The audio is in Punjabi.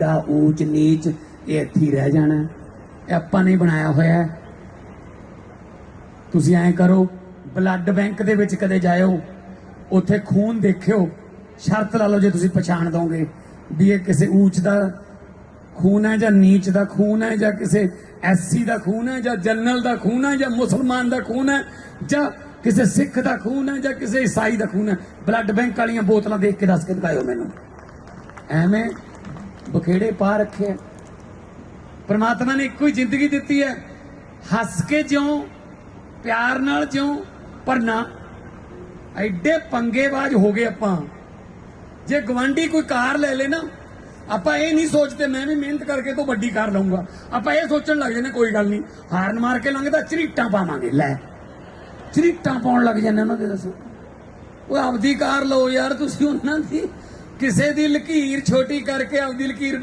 ਦਾ ਊਚ, ਨੀਚ, ਇਹ ਇੱਥੇ ਰਹਿ ਜਾਣਾ। ਇਹ ਆਪਾਂ ਨੇ ਬਣਾਇਆ ਹੋਇਆ ਤੁਸੀਂ ਐਂ ਕਰੋ, ਬਲੱਡ ਬੈਂਕ ਦੇ ਵਿੱਚ ਕਦੇ ਜਾਇਓ, ਉੱਥੇ ਖੂਨ ਦੇਖਿਓ, ਸ਼ਰਤ ਲਾ ਲਓ ਜੇ ਤੁਸੀਂ ਪਛਾਣ ਦੋਗੇ ਵੀ ਇਹ ਕਿਸੇ ਊਚ ਦਾ ਖੂਨ ਹੈ ਜਾਂ ਨੀਚ ਦਾ ਖੂਨ ਹੈ ਜਾਂ ਕਿਸੇ ਐਸਸੀ ਦਾ ਖੂਨ ਹੈ ਜਾਂ ਜਨਰਲ ਦਾ ਖੂਨ ਹੈ ਜਾਂ ਮੁਸਲਮਾਨ ਦਾ ਖੂਨ ਹੈ ਜਾਂ ਕਿਸੇ ਸਿੱਖ ਦਾ ਖੂਨ ਹੈ ਜਾਂ ਕਿਸੇ ਈਸਾਈ ਦਾ ਖੂਨ ਹੈ। ਬਲੱਡ ਬੈਂਕ ਵਾਲੀਆਂ ਬੋਤਲਾਂ ਦੇਖ ਕੇ ਦੱਸ ਕੇ ਦਿਖਾਇਓ ਮੈਨੂੰ। ਐਵੇਂ ਬਖੇੜੇ ਪਾ ਰੱਖੇ ਆ। ਪ੍ਰਮਾਤਮਾ ਨੇ ਇੱਕੋ ਹੀ ਜ਼ਿੰਦਗੀ ਦਿੱਤੀ ਹੈ। ਹੱਸ ਕੇ ਜਿਉਂ, ਪਿਆਰ ਨਾਲ ਜਿਉਂ, ਪਰ ਨਾ। ਐਡੇ ਪੰਗੇਬਾਜ਼ ਹੋ ਗਏ ਆਪਾਂ। ਜੇ ਗਵਾਂਢੀ ਕੋਈ ਕਾਰ ਲੈ ਲੇ ਨਾ, ਆਪਾਂ ਇਹ ਨਹੀਂ ਸੋਚਦੇ, ਮੈਂ ਵੀ ਮਿਹਨਤ ਕਰਕੇ ਤੋਂ ਵੱਡੀ ਕਾਰ ਲਵਾਂਗਾ ਆਪਾਂ ਇਹ ਸੋਚਣ ਲੱਗ ਜਾਂਦੇ, ਕੋਈ ਗੱਲ ਨਹੀਂ। ਹਾਰਨ ਮਾਰ ਕੇ ਲੰਘਦਾ, ਝਰੀਟਾਂ ਪਾਵਾਂਗੇ, ਲੈ। ਝਰੀਟਾਂ ਪਾਉਣ ਲੱਗ ਜਾਂਦੇ ਉਹਨਾਂ ਦੇ ਦੱਸੋ। ਉਹ ਆਪਦੀ ਕਾਰ ਲਓ ਯਾਰ, ਤੁਸੀਂ ਉਹਨਾਂ ਦੀ ਕਿਸੇ ਦੀ ਲਕੀਰ ਛੋਟੀ ਕਰਕੇ ਆਪਦੀ ਲਕੀਰ